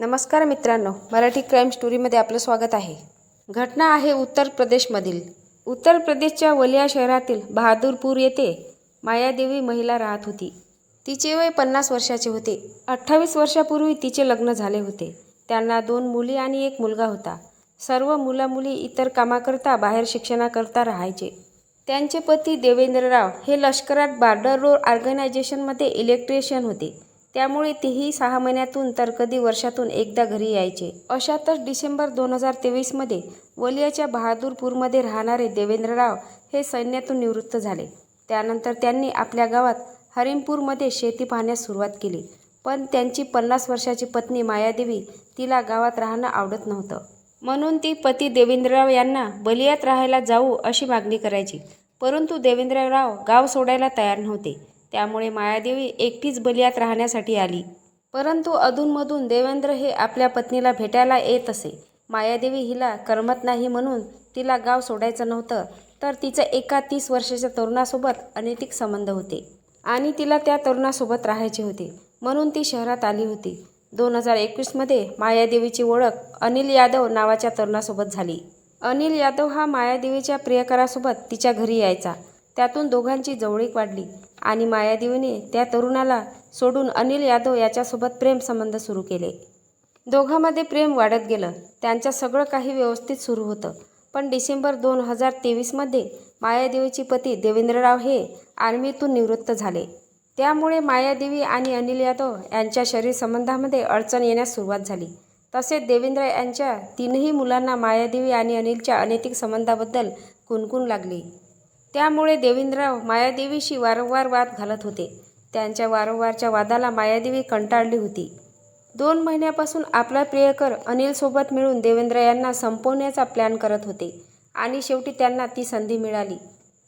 नमस्कार मित्रांनो मराठी क्राईम स्टोरीमध्ये आपलं स्वागत आहे. घटना आहे उत्तर प्रदेशमधील. उत्तर प्रदेशच्या वलिया शहरातील बहादूरपूर येथे मायादेवी महिला राहत होती. तिचे वय पन्नास वर्षाचे होते. अठ्ठावीस वर्षापूर्वी तिचे लग्न झाले होते. त्यांना दोन मुली आणि एक मुलगा होता. सर्व मुलामुली इतर कामाकरता बाहेर शिक्षणाकरता राहायचे. त्यांचे पती देवेंद्रराव हे लष्करात बार्डर रोड ऑर्गनायझेशनमध्ये इलेक्ट्रिशियन होते. त्यामुळे तेही सहा महिन्यातून तर कधी वर्षातून एकदा घरी यायचे. अशातच डिसेंबर दोन हजार तेवीसमध्ये वलियाच्या बहादूरपूरमध्ये राहणारे देवेंद्रराव हे सैन्यातून निवृत्त झाले. त्यानंतर त्यांनी आपल्या गावात हरिमपूरमध्ये शेती पाहण्यास सुरुवात केली. पण त्यांची पन्नास वर्षाची पत्नी मायादेवी तिला गावात राहणं आवडत नव्हतं. म्हणून ती पती देवेंद्रराव यांना बलियात राहायला जाऊ अशी मागणी करायची. परंतु देवेंद्रराव गाव सोडायला तयार नव्हते. त्यामुळे मायादेवी एकटीच बलियात राहण्यासाठी आली. परंतु अधूनमधून देवेंद्र हे आपल्या पत्नीला भेटायला येत असे. मायादेवी हिला करमत नाही म्हणून तिला गाव सोडायचं नव्हतं तर तिचं एका तीस वर्षाच्या तरुणासोबत अनैतिक संबंध होते. आणि तिला त्या तरुणासोबत राहायचे होते म्हणून ती शहरात आली होती. दोन हजार एकवीसमध्ये मायादेवीची ओळख अनिल यादव नावाच्या तरुणासोबत झाली. अनिल यादव हा मायादेवीच्या प्रियकरासोबत तिच्या घरी यायचा. त्यातून दोघांची जवळीक वाढली आणि मायादेवीने त्या तरुणाला सोडून अनिल यादव याच्यासोबत प्रेमसंबंध सुरू केले. दोघांमध्ये प्रेम वाढत गेलं. त्यांचं सगळं काही व्यवस्थित सुरू होतं. पण डिसेंबर दोन हजार तेवीसमध्ये मायादेवीचे पती देवेंद्रराव हे आर्मीतून निवृत्त झाले. त्यामुळे मायादेवी आणि अनिल यादव यांच्या शरीर संबंधामध्ये अडचण येण्यास सुरुवात झाली. तसेच देवेंद्र यांच्या तीनही मुलांना मायादेवी आणि अनिलच्या अनैतिक संबंधाबद्दल कुणकुण लागली. त्यामुळे देवेंद्रराव मायादेवीशी वारंवार वाद घालत होते. त्यांच्या वारंवारच्या वादाला मायादेवी कंटाळली होती. दोन महिन्यापासून आपला प्रियकर अनिलसोबत मिळून देवेंद्र यांना संपवण्याचा प्लॅन करत होते आणि शेवटी त्यांना ती संधी मिळाली.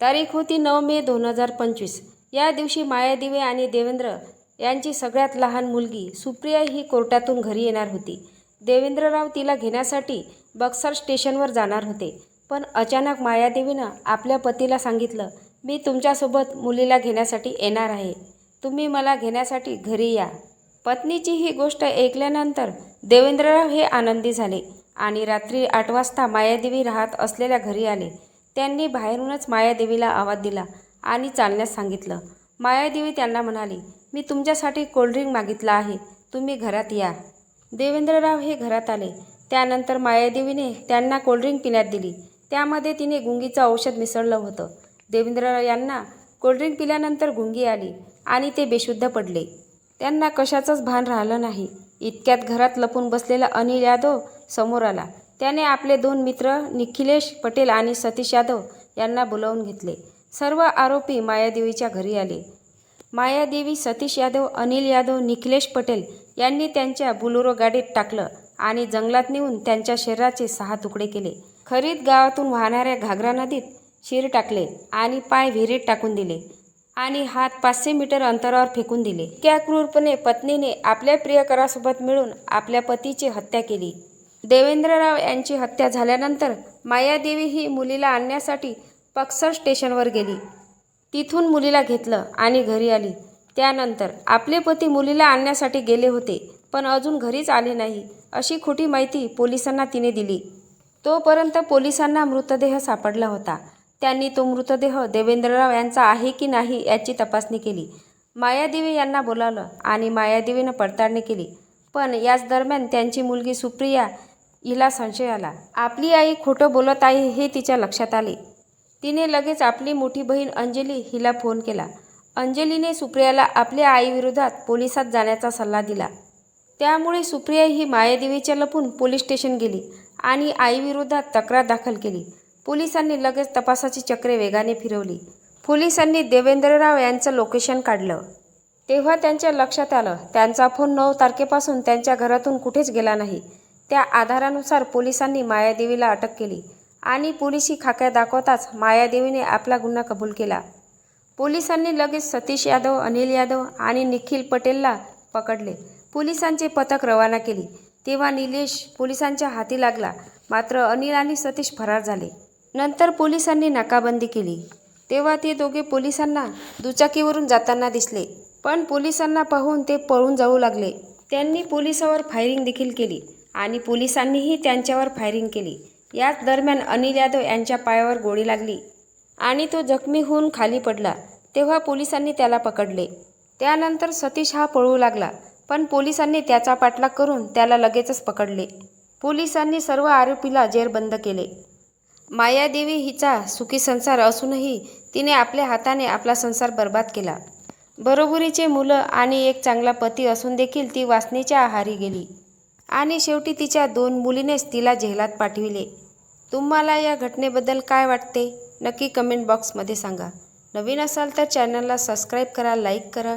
तारीख होती नऊ मे दोन हजार पंचवीस. या दिवशी मायादेवी आणि देवेंद्र यांची सगळ्यात लहान मुलगी सुप्रिया ही कोर्टातून घरी येणार होती. देवेंद्रराव तिला घेण्यासाठी बक्सर स्टेशनवर जाणार होते. पण अचानक मायादेवीनं आपल्या पतीला सांगितलं मी तुमच्यासोबत मुलीला घेण्यासाठी येणार आहे. तुम्ही मला घेण्यासाठी घरी या. पत्नीची ही गोष्ट ऐकल्यानंतर देवेंद्रराव हे आनंदी झाले आणि रात्री आठ वाजता मायादेवी राहत असलेल्या घरी आले. त्यांनी बाहेरूनच मायादेवीला आवाज दिला आणि चालण्यास सांगितलं. मायादेवी त्यांना म्हणाली मी तुमच्यासाठी कोल्ड्रिंक मागितलं आहे. तुम्ही घरात या. देवेंद्रराव हे घरात आले. त्यानंतर मायादेवीने त्यांना कोल्ड्रिंक पिण्यात दिली. त्यामध्ये तिने गुंगीचं औषध मिसळलं होतं. देवेंद्रराव यांना कोल्ड्रिंक पिल्यानंतर गुंगी आली आणि ते बेशुद्ध पडले. त्यांना कशाचंच भान राहिलं नाही. इतक्यात घरात लपून बसलेला अनिल यादव समोर आला. त्याने आपले दोन मित्र निखिलेश पटेल आणि सतीश यादव यांना बोलावून घेतले. सर्व आरोपी मायादेवीच्या घरी आले. मायादेवी सतीश यादव अनिल यादव निखिलेश पटेल यांनी त्यांच्या बुलोरो गाडीत टाकलं आणि जंगलात नेऊन त्यांच्या शरीराचे सहा तुकडे केले. खरीद गावातून वाहणाऱ्या घागरा नदीत शिर टाकले आणि पाय विहिरीत टाकून दिले आणि हात पाचशे मीटर अंतरावर फेकून दिले. त्या क्रूरपणे पत्नीने आपल्या प्रियकरासोबत मिळून आपल्या पतीची हत्या केली. देवेंद्रराव यांची हत्या झाल्यानंतर मायादेवी ही मुलीला आणण्यासाठी पक्सर स्टेशनवर गेली. तिथून मुलीला घेतलं आणि घरी आली. त्यानंतर आपले पती मुलीला आणण्यासाठी गेले होते पण अजून घरीच आले नाही अशी खोटी माहिती पोलिसांना तिने दिली. तोपर्यंत पोलिसांना मृतदेह सापडला होता. त्यांनी तो मृतदेह देवेंद्रराव यांचा आहे की नाही याची तपासणी केली. मायादेवी यांना बोलावलं आणि मायादेवीनं पडताळणी केली. पण याच दरम्यान त्यांची मुलगी सुप्रिया हिला संशय आला. आपली आई खोटं बोलत आहे हे तिच्या लक्षात आले. तिने लगेच आपली मोठी बहीण अंजली हिला फोन केला. अंजलीने सुप्रियाला आपल्या आईविरोधात पोलिसात जाण्याचा सल्ला दिला. त्यामुळे सुप्रिया ही मायादेवीच्या लपून पोलीस स्टेशन गेली. आणि आईविरोधात तक्रार दाखल केली. पोलिसांनी लगेच तपासाची चक्रे वेगाने फिरवली. पोलिसांनी देवेंद्रराव यांचं लोकेशन काढलं. तेव्हा त्यांच्या लक्षात आलं त्यांचा फोन नऊ तारखेपासून त्यांच्या घरातून कुठेच गेला नाही. त्या आधारानुसार पोलिसांनी मायादेवीला अटक केली आणि पोलिसी खाक्या दाखवताच मायादेवीने आपला गुन्हा कबूल केला. पोलिसांनी लगेच सतीश यादव अनिल यादव आणि निखिल पटेलला पकडले. पोलिसांचे पथक रवाना केली. तेव्हा निलेश पोलिसांच्या हाती लागला. मात्र अनिल आणि सतीश फरार झाले. नंतर पोलिसांनी नाकाबंदी केली. तेव्हा ते दोघे पोलिसांना दुचाकीवरून जाताना दिसले. पण पोलिसांना पाहून ते पळून जाऊ लागले. त्यांनी पोलिसावर फायरिंग देखील केली आणि पोलिसांनीही त्यांच्यावर फायरिंग केली. याच दरम्यान अनिल यादव यांच्या पायावर गोळी लागली आणि तो जखमी होऊन खाली पडला. तेव्हा पोलिसांनी त्याला पकडले. त्यानंतर सतीश हा पळू लागला. पण पोलिसांनी त्याचा पाठलाग करून त्याला लगेचच पकडले. पोलिसांनी सर्व आरोपीला जेरबंद केले. मायादेवी हिचा सुखी संसार असूनही तिने आपल्या हाताने आपला संसार बर्बाद केला. बरोबरीचे मुलं आणि एक चांगला पती असून देखील ती वासनेच्या आहारी गेली. आणि शेवटी तिच्या दोन मुलीनेच तिला जेलात पाठविले. तुम्हाला या घटनेबद्दल काय वाटते? नक्की कमेंट बॉक्समध्ये सांगा. नवीन असाल तर चॅनलला सबस्क्राईब करा लाईक करा